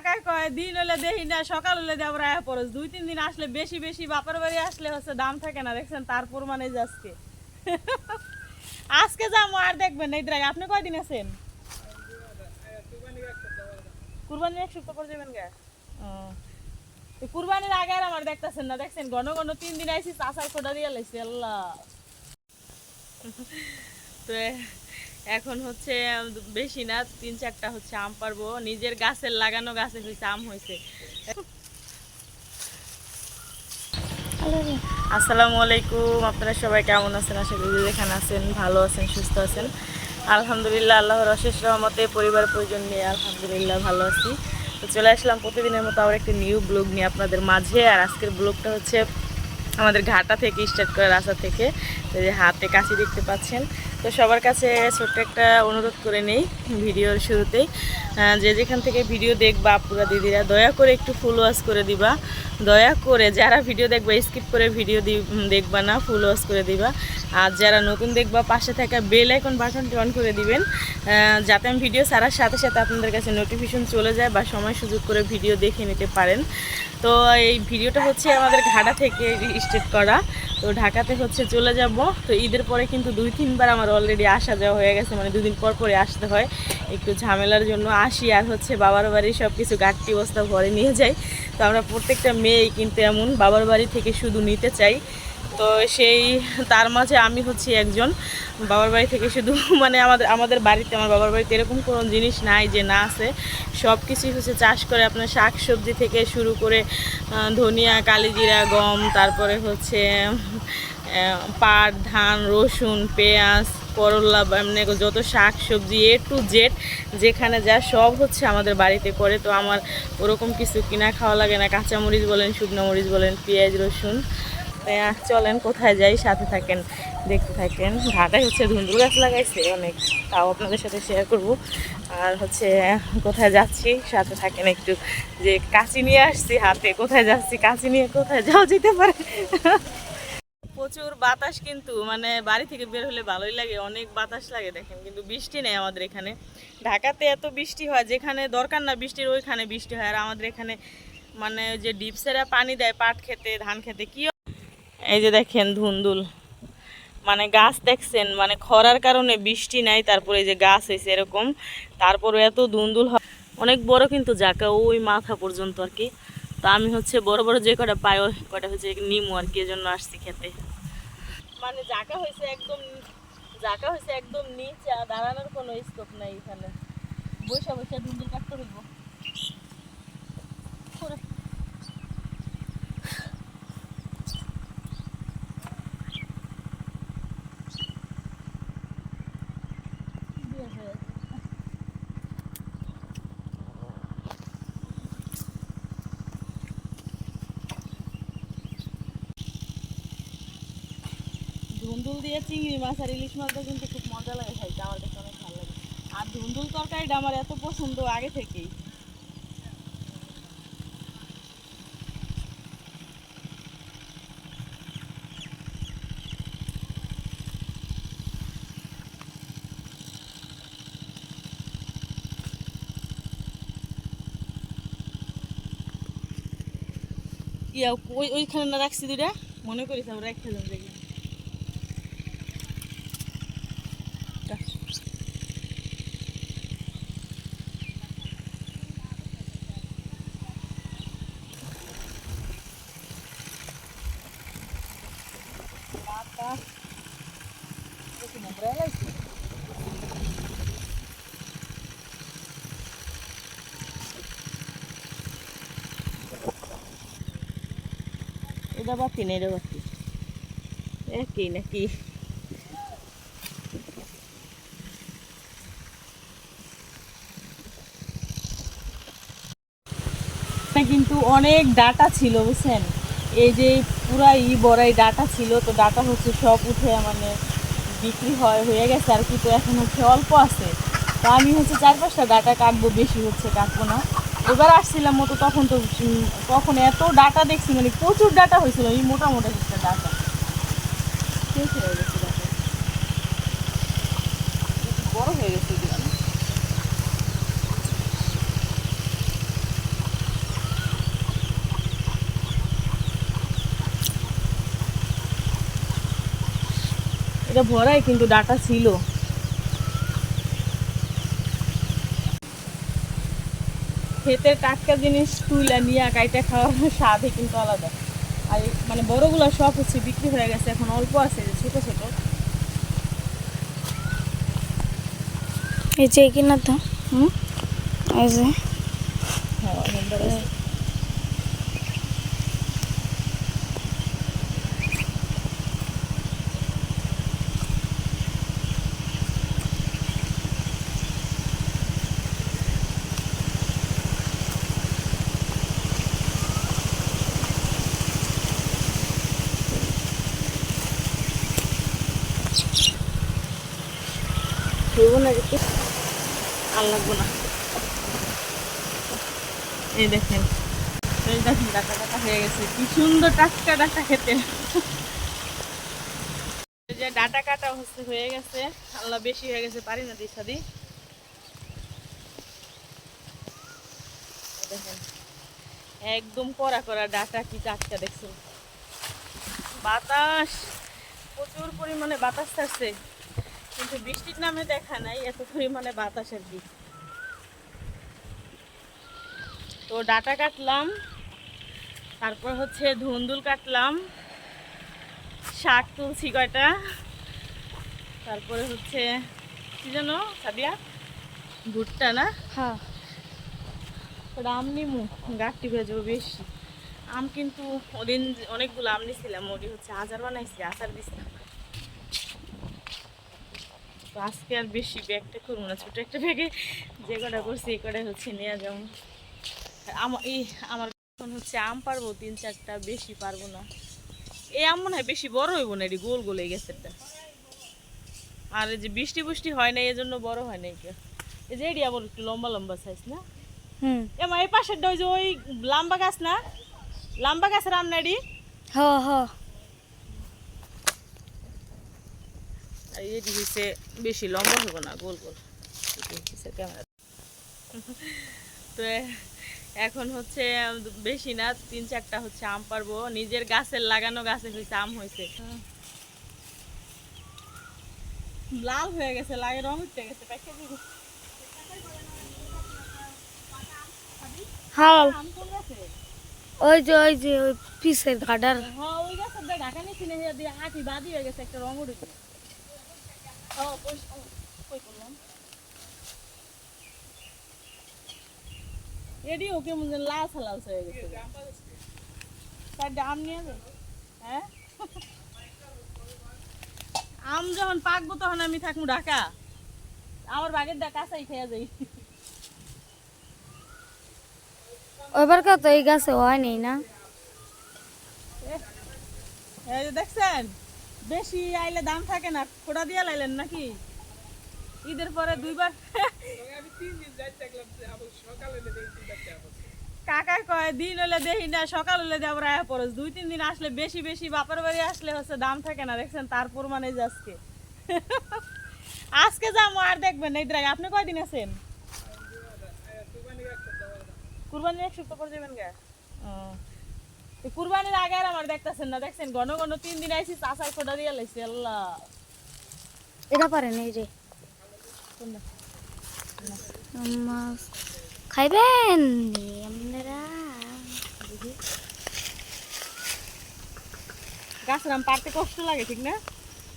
ঢাকায় কয়, দিন হলে দেখি না, সকাল হলে আবার আয়া দুই, তিন দিন আসলে বেশি বেশি বাপের বাড়ি আসলে হচ্ছে দাম থাকে না, দেখছেন? তার প্রমাণে আজকে। আজকে যাব, আর দেখবেন এই দ্রাই আপনি কয়দিন আছেন? কুরবানির এক সপ্তাহ পর যাবেন কুরবানির আগে আর আমার দেখতেছেন না, দেখছেন? ঘন ঘন তিন দিন আইসি চাষার খোটা দিয়ে লাইছি, আল্লাহ। তো এখন হচ্ছে বেশি না, তিন চারটা হচ্ছে আম পারব। নিজের গাছের লাগানো গাছে হয়েছে, আম হয়েছে। আসসালামু আলাইকুম, আপনারা সবাই কেমন আছেন? আশা করি যেখানে আছেন, ভালো আছেন, সুস্থ আছেন। আলহামদুলিল্লাহ, আল্লাহর অশেষ রহমতে পরিবার প্রয়োজন নিয়ে আলহামদুলিল্লাহ ভালো আছি। তো চলে আসলাম প্রতিদিনের মতো আবার একটি নিউ ব্লগ নিয়ে আপনাদের মাঝে। আর আজকের ব্লগটা হচ্ছে আমাদের ঘাটা থেকে, স্টার্ট করে রাস্তা থেকে। হাতে কাশি দেখতে পাচ্ছেন। তো সবার কাছে ছোট্ট একটা অনুরোধ করে নেই ভিডিওর শুরুতেই। যে যেখান থেকে ভিডিও দেখবা আপুরা, দিদিরা, দয়া করে একটু ফুল ওয়াশ করে দিবা। দয়া করে যারা ভিডিও দেখবা স্কিপ করে ভিডিও দেখবা না ফুল ওয়াশ করে দিবা। আর যারা নতুন দেখবা, পাশে থাকা বেল আইকন বাটনটি অন করে দিবেন যাতে আমি ভিডিও ছাড়ার সাথে সাথে আপনাদের কাছে নোটিফিকেশন চলে যায় বা সময় সুযোগ করে ভিডিও দেখে নিতে পারেন। তো এই ভিডিওটা হচ্ছে আমাদের ঘাটা থেকে স্টার্ট করা। তো ঢাকাতে হচ্ছে চলে যাব। তো ঈদের পরে কিন্তু দুই, তিনবার আমার অলরেডি আসা যাওয়া হয়ে গেছে মানে দুদিন পর পরে আসতে হয়। একটু ঝামেলার জন্য আসি, আর হচ্ছে বাবার বাড়ি সব কিছু গাঠটি বস্তা ভরে নিয়ে যাই। তো আমরা প্রত্যেকটা মেয়েই কিন্তু এমন, বাবার বাড়ি থেকে শুধু নিতে চাই। তো সেই, তার মাঝে আমি হচ্ছি একজন। বাবার বাড়ি থেকে শুধু মানে আমাদের আমাদের বাড়িতে, আমার বাবার বাড়িতে এরকম কোনো জিনিস নাই যে না আছে। সব কিছুই হচ্ছে চাষ করে আপনার শাক সবজি থেকে শুরু করে ধনিয়া, কালিজিরা, গম, তারপরে হচ্ছে পাট, ধান, রসুন, পেঁয়াজ করলা বা এমনি যত শাক সবজি এ টু জেড যেখানে যা সব হচ্ছে আমাদের বাড়িতে করে। তো আমার ওরকম কিছু কিনা খাওয়া লাগে না। কাঁচামরিচ বলেন, শুকনো মরিচ বলেন, পেঁয়াজ, রসুন। চলেন, কোথায় যাই, সাথে থাকেন, দেখতে থাকেন। ঘাটায় হচ্ছে ধুন্দুল গাছ লাগাইছে অনেক, তাও আপনাদের সাথে শেয়ার করব। আর হচ্ছে, কোথায় যাচ্ছি, সাথে থাকেন একটু। যে কাঁচি নিয়ে আসছি হাতে, কোথায় যাচ্ছি, কাঁচি নিয়ে কোথায় যাওয়া যেতে পারে? প্রচুর বাতাস কিন্তু মানে বাড়ি থেকে বের হলে ভালোই লাগে, অনেক বাতাস লাগে দেখেন, কিন্তু বৃষ্টি নেই আমাদের এখানে। ঢাকাতে এত বৃষ্টি হয়, যেখানে দরকার না বৃষ্টির, ওইখানে বৃষ্টি হয়। আর আমাদের এখানে মানে যে ডিপসেরা পানি দেয়, পাট খেতে, ধান খেতে, কি এই যে দেখেন ধুন্দুল। মানে গাছ দেখছেন মানে খরার কারণে বৃষ্টি নাই, তারপরে এই যে গাছ হয়েছে এরকম তারপরে এত ধুন্দুল হয়। অনেক বড় কিন্তু জাকা ওই মাথা পর্যন্ত আর কি। তো আমি হচ্ছে বড় বড় যে কটা পাই, ওই কটা হচ্ছে নিমু আর কি, এজন্য আসছি খেতে। মানে জাকা হয়েছে একদম জাকা হয়েছে একদম নিচে দাঁড়ানোর কোনো স্কোপ নাই এখানে। বৈশা বৈশা দুন্দুর কাটতে হইব। ধুন্দুল দিয়ে চিংড়ি মাছ আর ইলিশ মাছটা কিন্তু খুব মজা লাগে খাইতে, আমার কাছে অনেক ভালো লাগে। আর ধুন্দুল তরকারিটা আমার এত পছন্দ আগে থেকেই। ওই ওইখানে না রাখছি দুইটা? মনে করিস আমরা একটা জন দেখি এটা বাতি না এটা বাতি একই নাকি কিন্তু অনেক ডাটা ছিল, বুঝছেন? এই যে পুরা ই বড়াই ডাটা ছিল, তো ডাটা হচ্ছে সব উঠে মানে বিক্রি হয়, হয়ে গেছে আর কি, তো এখন হচ্ছে অল্প আছে। তো আমি হচ্ছে চার পাঁচটা ডাটা কাটবো বেশি হচ্ছে, কাটবো না। এবার আসছিলাম মতো তখন তো তখন এত ডাটা দেখছি মানে প্রচুর ডাটা হয়েছিল, এই মোটা মোটা একটা ডাটা। শেষ হয়ে গেছে ডাটা। বড় হয়ে গেছে এটা ভরাই কিন্তু ডাটা ছিল। ক্ষেতের টাটকা জিনিস তুইলা নিয়ে কাইটা খাওয়ার স্বাদই কিন্তু আলাদা। আর মানে বড়গুলো সব হচ্ছে বিক্রি হয়ে গেছে এখন অল্প আছে যে ছোট ছোট। এই যে কিনা তো। হুম? এই যে। হ্যাঁ লাগবো না। এই দেখেন এই দেখেন হয়ে গেছে। কি সুন্দর টাটকা খেতে। ডাটা কাটা হচ্ছে হয়ে গেছে। আল্লাহ বেশি হয়ে গেছে, পারি না দিশা দি। এই দেখেন, একদম কড়া করা ডাটা কি টাটকা দেখছেন। বাতাস, প্রচুর পরিমাণে বাতাস ছাড়ছে। কিন্তু বৃষ্টির নামে দেখা নাই এত পরিমাণে বাতাসের দিক। তো ডাটা কাটলাম তারপর হচ্ছে ধুন্দুল কাটলাম শাক তুলছি কয়টা তারপরে হচ্ছে কি যেন সাদিয়া? ভুট্টা না? হ্যাঁ। আম নিমু গাছটি ভেজবো বেশি। আম কিন্তু ওদিন অনেকগুলো আম নিছিলাম ওটি হচ্ছে আচার বানাইছি আচার দিছিলাম। আজকে আর বেশি ব্যাগটা করব না ছোটো একটা ব্যাগে। যে কটা করছি এই কটাই হচ্ছে নিয়ে যাব। আমার এই আমার এখন হচ্ছে আম পারব তিন চারটা বেশি পারব না। এই আম মনে হয় বেশি বড় হইব না এটি গোল গোল এই গেছেরটা আর এই যে বৃষ্টি বৃষ্টি হয় না এই জন্য বড় হয় না এটা এই যে এটি আবার একটু লম্বা লম্বা সাইজ না? হুম। এমা এই পাশেরটা ওই যে ওই লাম্বা গাছ না? লাম্বা গাছের আম না এটি? হ হ। এটি হচ্ছে বেশি লম্বা হইব না গোল গোল। ক্যামেরা। তো এখন হচ্ছে বেশি না তিন চারটা হচ্ছে আম পারব। নিজের গাছের লাগানো গাছে হয়েছে আম হয়েছে লাল হয়ে গেছে লাগে রং উঠতে গেছে প্যাকেট হ্যাঁ ওই যে ওই যে ওই পিসের গাডার। হ্যাঁ ওই গাছের ঢাকা নিয়েছি না দিয়ে আটি বাদি হয়ে গেছে একটা রং উঠেছে ও কই- ও, কই করলাম এডি ওকে হয়ে গেছে তার নিয়ে যাবে হ্যাঁ আম যখন পাকবো তখন আমি থাকব ঢাকা। আমার বাগের ডাকা কাঁচাই খেয়ে যাই। ওইবার কত এই গাছে হয় নেই না? এই দেখছেন? বেশি আইলে দাম থাকে না ফোটা দিয়ে লাইলেন নাকি? ঈদের পরে দুইবার। কাকা কয় দিন হলে দেখি না সকাল হলে দিয়ে আবার আয়া পরস দুই তিন দিন আসলে বেশি বেশি বাপের বাড়ি আসলে হচ্ছে দাম থাকে না দেখছেন? তারপর মানে যে আজকে। আজকে যাব আর দেখবেন এই দ্রাগ আপনি কয়দিন আছেন? কুরবানির এক সপ্তাহ পর যাবেন গা? কুরবানির আগে আর আমার দেখতেছেন না দেখছেন? ঘন ঘন তিন দিন আইসি চাষার ফোটা দিয়ে লাইছি আল্লাহ। এটা পারেন এই যে খাইবেন? আপনারা গাছের আম পারতে কষ্ট লাগে ঠিক না?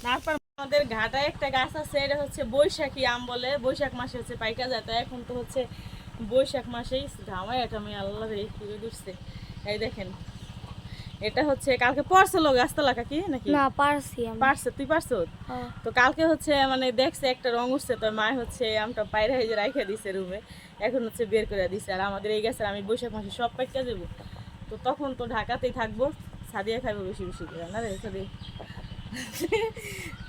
তারপর আমাদের ঘাটায় একটা গাছ আছে এটা হচ্ছে বৈশাখী আম বলে। বৈশাখ মাসে হচ্ছে পাইকা যায় তাই এখন তো হচ্ছে বৈশাখ মাসেই ঘামায় এটা আমি আল্লাহ রে ঘুরে ঘুরছে এই দেখেন এটা হচ্ছে কালকে পড়ছিল গাছতলা কাকি নাকি? না পারছি আমি। পারছে তুই পারছ? হ্যাঁ। তো কালকে হচ্ছে মানে দেখছে একটা রং উঠছে তো মায় হচ্ছে আমটা বাইরে হয়ে রাইখে দিছে রুমে। এখন হচ্ছে বের করে দিছে। আর আমাদের এই গাছের আমি বৈশাখ মাসে সব পাইকা যাব। তো তখন তো ঢাকাতেই থাকব সাদিয়া খাইবো বেশি বেশি করে না রে সাদি?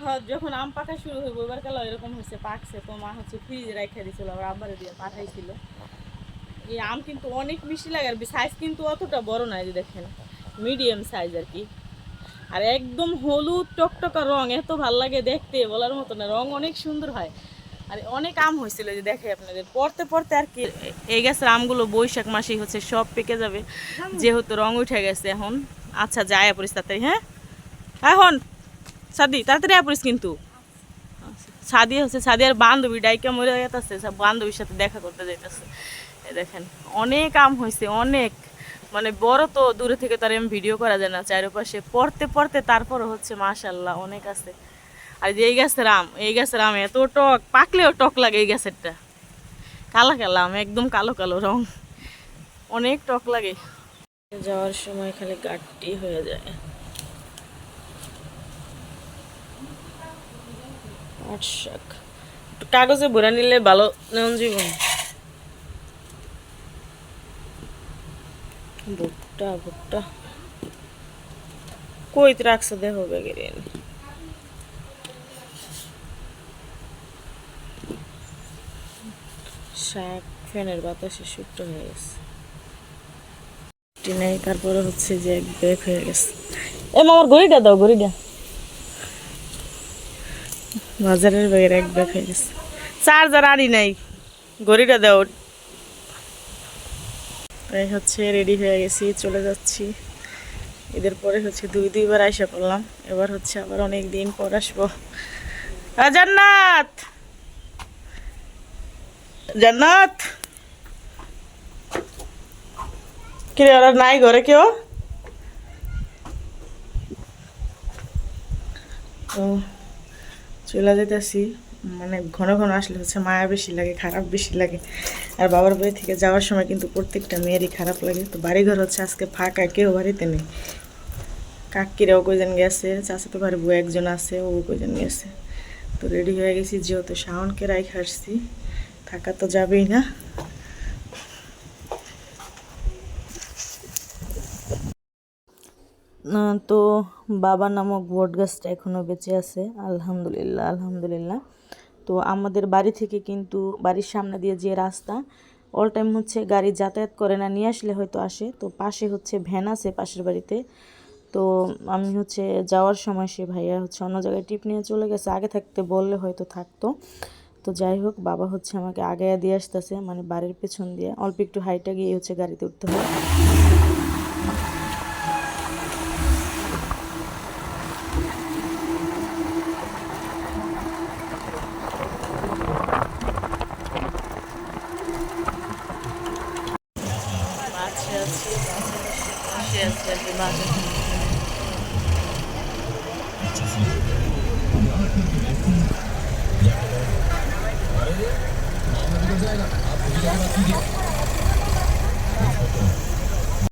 হ্যাঁ, যখন আম পাকা শুরু হইব এবার কালো এরকম হচ্ছে পাকছে তো মা হচ্ছে ফ্রিজে রাইখে দিছিল আবার আব্বারে দিয়ে পাঠাইছিল। এই আম কিন্তু অনেক মিষ্টি লাগে আর সাইজ কিন্তু অতটা বড় না এই যে দেখেন। মিডিয়াম সাইজ আর কি। আর একদম হলুদ টকটকা রং এত ভালো লাগে দেখতে বলার মতো না। রং অনেক সুন্দর হয়। আর অনেক আম হয়েছিল যে দেখে আপনাদের। পড়তে পড়তে আর কি এই গাছের আমগুলো বৈশাখ মাসেই হচ্ছে সব পেকে যাবে। যেহেতু রং উঠে গেছে এখন। আচ্ছা যায় পরিস তাড়াতাড়ি হ্যাঁ? এখন সাদি তাড়াতাড়ি আপরিস কিন্তু। সাদি হচ্ছে সাদিয়ার বান্ধবী ডাইকা মরে সব বান্ধবীর সাথে দেখা করতে যাইতেছে। দেখেন অনেক আম হয়েছে অনেক। মানে বড় তো দূরে থেকে তার আমি ভিডিও করা যায় না, চারপাশে। পড়তে পড়তে তারপর হচ্ছে মাশাল্লাহ অনেক আছে। আর যে এই গাছের আম, এই গাছের আম এত টক, পাকলেও টক লাগে এই গাছেরটা। কালা কালা আম, একদম কালো কালো রং। অনেক টক লাগে। যাওয়ার সময় খালি গাঠটি হয়ে যায়। কাগজে ভরে নিলে ভালো নেন জীবন। ভুট্টা ভুট্টা কইতে রাখছে দেখো বেগের শাক ফ্যানের বাতাসে শুকটো হয়ে গেছে। নেই তারপরে হচ্ছে যে এক ব্যাগ হয়ে গেছে। এ মামার গড়িটা দাও গড়িটা বাজারের ব্যাগের এক ব্যাগ হয়ে গেছে। চার্জার আনি নাই। ঘড়িটা দাও। তাই হচ্ছে রেডি হয়ে গেছি, চলে যাচ্ছি। এদের পরে হচ্ছে দুই, দুইবার আইসা পড়লাম। এবার হচ্ছে আবার অনেক দিন পর আসব। জান্নাত! জান্নাত! কিরে, ওরা নাই ঘরে কেউ? চলে যেতেছি। মানে ঘন ঘন আসলে হচ্ছে মায়া বেশি লাগে খারাপ বেশি লাগে। আর বাবার বাড়ি থেকে যাওয়ার সময় কিন্তু প্রত্যেকটা মেয়েরই খারাপ লাগে। তো বাড়িঘর হচ্ছে আজকে ফাঁকা কেউ বাড়িতে নেই। কাকিরাও কয়জন গেছে চাচা তো বাড়ি বউ একজন আছে ও কয়জন গেছে। তো রেডি হয়ে গেছি যেহেতু শাওনকে রাই খাসছি থাকা তো যাবেই না, তো বাবা নামক বট গাছটা এখনও বেঁচে আছে আলহামদুলিল্লাহ আলহামদুলিল্লাহ। তো আমাদের বাড়ি থেকে কিন্তু বাড়ির সামনে দিয়ে যে রাস্তা অল টাইম হচ্ছে গাড়ি যাতায়াত করে না, নিয়ে আসলে হয়তো আসে। তো পাশে হচ্ছে ভ্যান আছে পাশের বাড়িতে। তো আমি হচ্ছে যাওয়ার সময় সে ভাইয়া হচ্ছে অন্য জায়গায় টিপ নিয়ে চলে গেছে। আগে থাকতে বললে হয়তো থাকতো। তো যাই হোক, বাবা হচ্ছে আমাকে আগে দিয়ে আসতেছে মানে বাড়ির পেছন দিয়ে। অল্প একটু হাইটা গিয়ে হচ্ছে গাড়িতে উঠতে হয়।